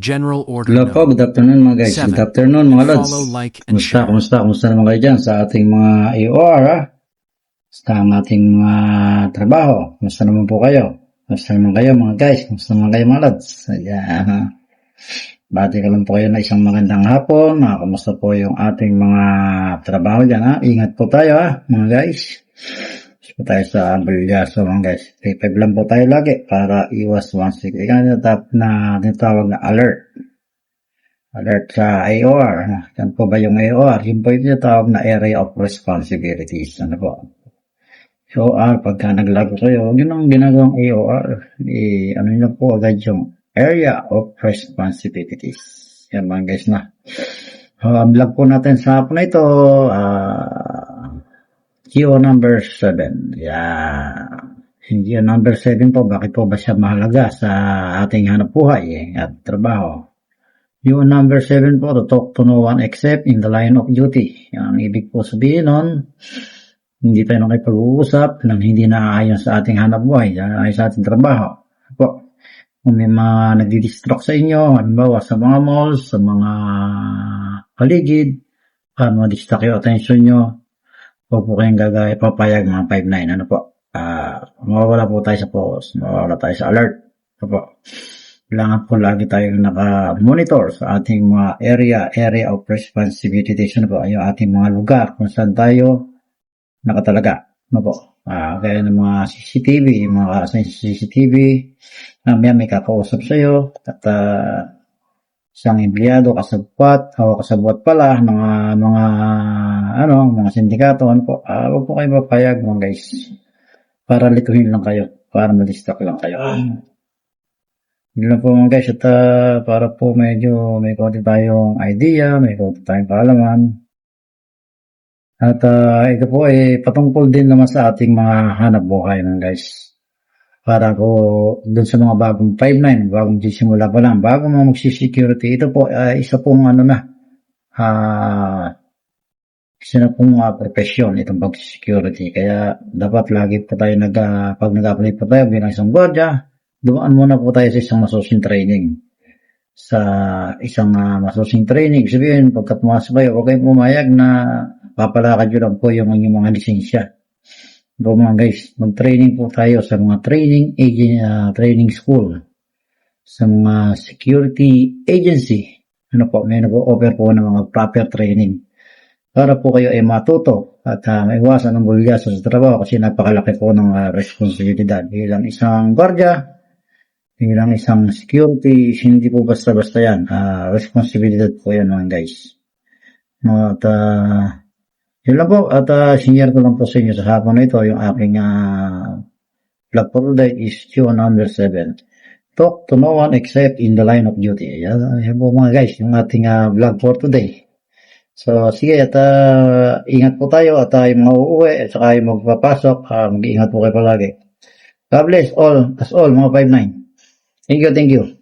General Order Hello po, good afternoon mga guys. Seven. Good afternoon mga lods. Follow, like, and Kumusta, share. kumusta, kumusta naman kayo dyan sa ating mga AOR ha? Kumusta ang ating mga trabaho? Kumusta naman po kayo? Kumusta naman kayo mga guys? Kumusta naman kayo mga lods? Ayan ha. Bati ka lang po kayo na isang magandang hapon. Ah, kumusta po yung ating mga trabaho dyan ha? Ingat po tayo ha mga guys. Po tayo sa Bulyaso mga guys. 3-5 lang po tayo lagi para iwas 1-6. Ika na tap na tinatawag na alert alert sa AOR. Yan po ba yung AOR? Yun po yung tinatawag na Area of Responsibilities. Ano po? So, ah, pagka naglago kayo, yun ang ginagawang AOR. Eh, ano nyo po agad yung Area of Responsibilities. Yan mga guys na. Ang vlog po natin sa hapon na ito, ah, GO number 7. Yan. Hindi yung number 7 po, bakit po ba siya mahalaga sa ating hanap buhay eh, at trabaho? Yung number 7 po, to talk to no one except in the line of duty. Ang ibig po sabihin nun, hindi tayo nakipag-uusap nang hindi naaayon sa ating hanap buhay, ayon sa ating trabaho. Po, kung may mga nagdi-distract sa inyo, halimbawa sa mga malls, sa mga paligid, para ma-distract yung attention nyo, huwag po kayong gagaya, papayag mga 5-9, ano po, ah mawawala po tayo sa focus, mawawala tayo sa alert, ano po. Kailangan po lagi tayong naka-monitor sa ating mga area, area of responsibility, ano po, yung ating mga lugar kung saan tayo nakatalaga, ano po. Ah, kaya ng mga CCTV, mga CCTV, mamaya may kakausap sa'yo, at ah, isang empleyado, kasabwat, o kasabwat pala, mga, mga, ano, mga sindikato, ano po, ah, huwag po kayo mapayag mga guys. Para lituhin lang kayo, para ma-distract lang kayo. Yun lang po mga guys, at ah, para po medyo may konti tayong idea, may konti tayong kaalaman. At ah, ito po ay patungkol din naman sa ating mga hanap buhay mga guys. Para ko dun sa mga bagong 5-9, bagong sisimula pa lang, bago mga magsisecurity, ito po ay isa pong ano na, ah, isa na pong uh, profesyon itong pag-security. Kaya dapat lagi po tayo nag, ah, pag nag-apply po tayo bilang isang gwardiya, dumaan muna po tayo sa isang masusing training. Sa isang uh, masusing training, sabihin, pagkat pumasok kayo, huwag kayong pumayag na papalakad nyo lang po yung inyong mga lisensya. Po mga guys, mag-training po tayo sa mga training agent, ah, training school, sa mga security agency. Ano po, may nag-offer po ng mga proper training para po kayo ay matuto at uh, maiwasan ang bulyaso sa trabaho kasi napakalaki po ng ah, responsibilidad bilang isang gwardiya, bilang isang security, hindi po basta-basta yan. Ah, responsibilidad po yan mga guys. No, at ah, yun lang po. At uh, sinyer ko lang po sa inyo sa hapon na ito yung aking uh, vlog for today is Q number 7. Talk to no one except in the line of duty. Yan, yan po mga guys, yung ating uh, vlog for today. So, sige, at uh, ingat po tayo at tayo mga uuwi at saka yung magpapasok, uh, mag-iingat po kayo palagi. God bless all, as all, mga 5-9. Thank you, thank you.